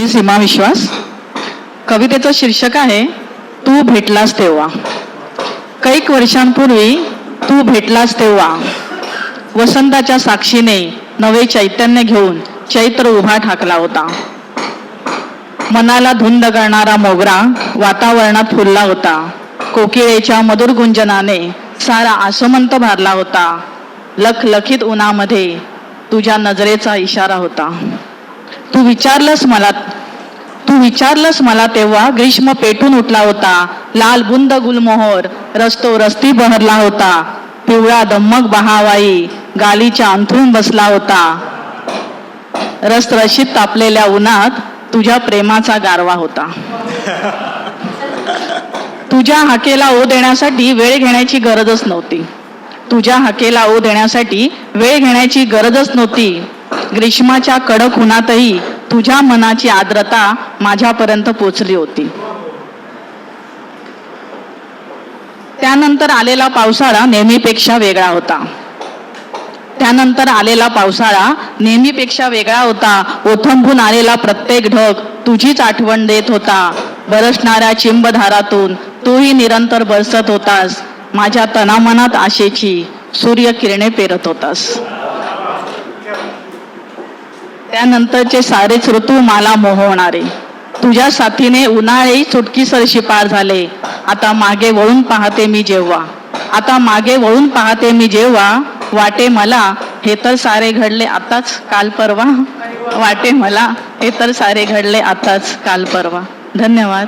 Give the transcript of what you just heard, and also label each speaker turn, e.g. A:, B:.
A: मी सीमा विश्वास. कवितेचं शीर्षक आहे तू भेटलास तेव्हा. कैक वर्षांपूर्वी तू भेटलास तेव्हा. वसंताच्या साक्षीने नवे चैतन्य घेऊन चैत्र उभा ठाकला होता. मनाला धुंद करणारा मोगरा वातावरणात फुलला होता. कोकिळेच्या मधुर गुंजनाने सारा आसमंत भारला होता. लखलखीत उन्हामध्ये तुझ्या नजरेचा इशारा होता. तू विचारलंस मला तू विचारलंस मला तेव्हा ग्रीष्म पेटून उठला होता. लाल बुंद गुलमोहर रस्तो रस्ती बहरला होता. पिवळा दम्मक बहावाई गालीच्या अंथरून बसला होता. रसरशीत तापलेल्या उन्हात तुझ्या प्रेमाचा गारवा होता. तुझ्या हाकेला ओ देण्यासाठी वेळ घेण्याची गरजच नव्हती. तुझ्या हाकेला ओ देण्यासाठी वेळ घेण्याची गरजच नव्हती. ग्रीष्माच्या कडक उन्हातही तुझ्या मनाची आर्द्रता माझ्यापर्यंत पोचली होती. त्यानंतर आलेला पावसाळा नेहमीपेक्षा वेगळा होता. त्यानंतर आलेला पावसाळा नेहमीपेक्षा वेगळा होता. ओथंबून आलेला प्रत्येक ढग तुझीच आठवण देत होता. बरसणाऱ्या चिंबधारातून तूही निरंतर बरसत होतास. माझ्या तनामनात आशेची सूर्यकिरणे पेरत होतास. त्यानंतरचे सारेच ऋतू मला मोहवणारे. तुझ्या साथीने उन्हाळेही चुटकीसरशी पार झाले. आता मागे वळून पाहते मी जेव्हा. आता मागे वळून पाहते मी जेव्हा. वाटे मला हे तर सारे घडले आताच काल परवा. वाटे मला हे तर सारे घडले आताच काल परवा. धन्यवाद.